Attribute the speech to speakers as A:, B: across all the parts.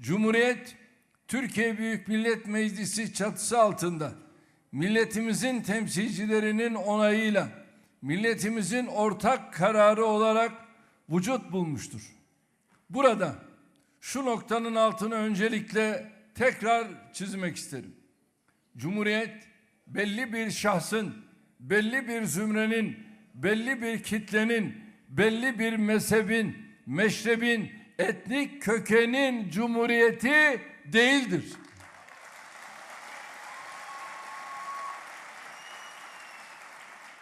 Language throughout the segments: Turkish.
A: Cumhuriyet Türkiye Büyük Millet Meclisi çatısı altında milletimizin temsilcilerinin onayıyla milletimizin ortak kararı olarak vücut bulmuştur. Burada şu noktanın altını öncelikle tekrar çizmek isterim. Cumhuriyet belli bir şahsın, belli bir zümrenin, belli bir kitlenin, belli bir mezhebin, meşrebin, etnik kökenin cumhuriyeti değildir.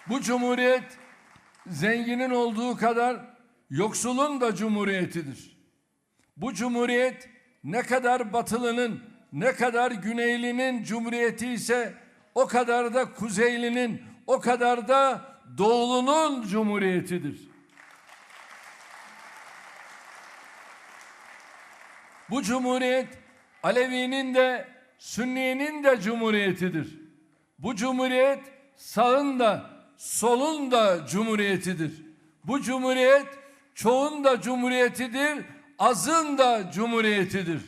A: Bu cumhuriyet zenginin olduğu kadar yoksulun da cumhuriyetidir. Bu cumhuriyet ne kadar batılının ne kadar güneylinin cumhuriyeti ise o kadar da kuzeylinin o kadar da doğulunun cumhuriyetidir. Bu cumhuriyet Alevi'nin de Sünni'nin de cumhuriyetidir. Bu cumhuriyet sağın da solun da cumhuriyetidir. Bu cumhuriyet çoğun da cumhuriyetidir, azın da cumhuriyetidir.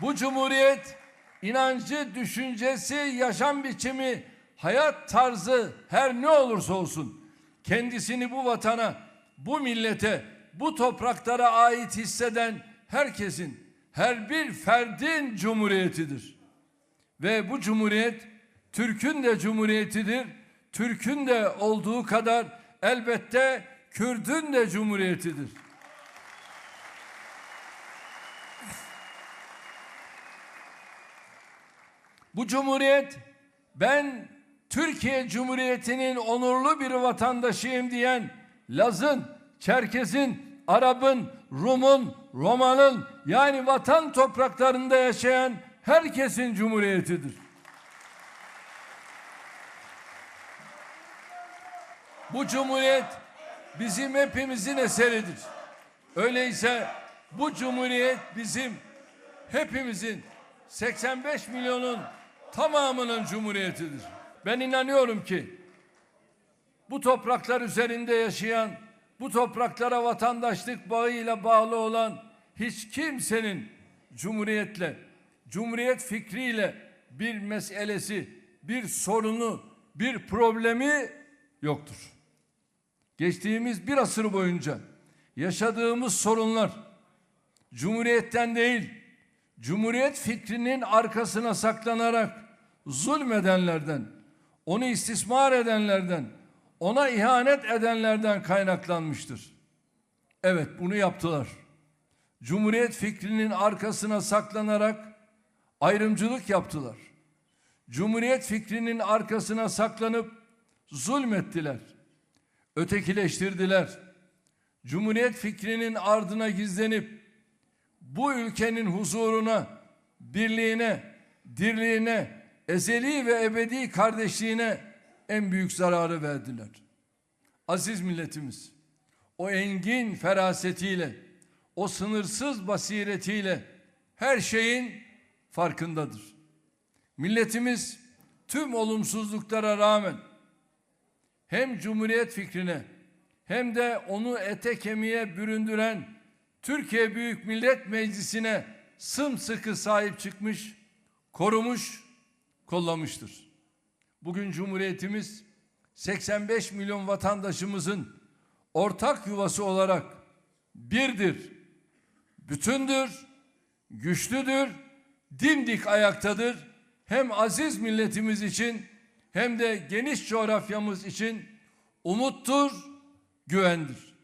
A: Bu cumhuriyet inancı, düşüncesi, yaşam biçimi, hayat tarzı her ne olursa olsun kendisini bu vatana, bu millete, bu topraklara ait hisseden herkesin, her bir ferdin cumhuriyetidir. Ve bu cumhuriyet Türk'ün de cumhuriyetidir. Türk'ün de olduğu kadar elbette Kürd'ün de cumhuriyetidir. Bu cumhuriyet ben Türkiye Cumhuriyeti'nin onurlu bir vatandaşıyım diyen Laz'ın, Çerkez'in, Arap'ın, Rum'un, Roman'ın yani vatan topraklarında yaşayan herkesin cumhuriyetidir. Bu cumhuriyet bizim hepimizin eseridir. Öyleyse bu cumhuriyet bizim hepimizin 85 milyonun tamamının cumhuriyetidir. Ben inanıyorum ki bu topraklar üzerinde yaşayan, bu topraklara vatandaşlık bağıyla bağlı olan hiç kimsenin cumhuriyetle, cumhuriyet fikriyle bir meselesi, bir sorunu, bir problemi yoktur. Geçtiğimiz bir asır boyunca yaşadığımız sorunlar cumhuriyetten değil, cumhuriyet fikrinin arkasına saklanarak zulmedenlerden, onu istismar edenlerden, ona ihanet edenlerden kaynaklanmıştır. Evet bunu yaptılar. Cumhuriyet fikrinin arkasına saklanarak ayrımcılık yaptılar. Cumhuriyet fikrinin arkasına saklanıp zulmettiler. Ötekileştirdiler. Cumhuriyet fikrinin ardına gizlenip bu ülkenin huzuruna, birliğine, dirliğine, ezeli ve ebedi kardeşliğine en büyük zararı verdiler. Aziz milletimiz, o engin ferasetiyle, o sınırsız basiretiyle her şeyin farkındadır. Milletimiz tüm olumsuzluklara rağmen hem cumhuriyet fikrine hem de onu ete kemiğe büründüren Türkiye Büyük Millet Meclisi'ne sımsıkı sahip çıkmış, korumuş, kollamıştır. Bugün Cumhuriyetimiz 85 milyon vatandaşımızın ortak yuvası olarak birdir, bütündür, güçlüdür, dimdik ayaktadır. Hem aziz milletimiz için hem de geniş coğrafyamız için umuttur, güvendir.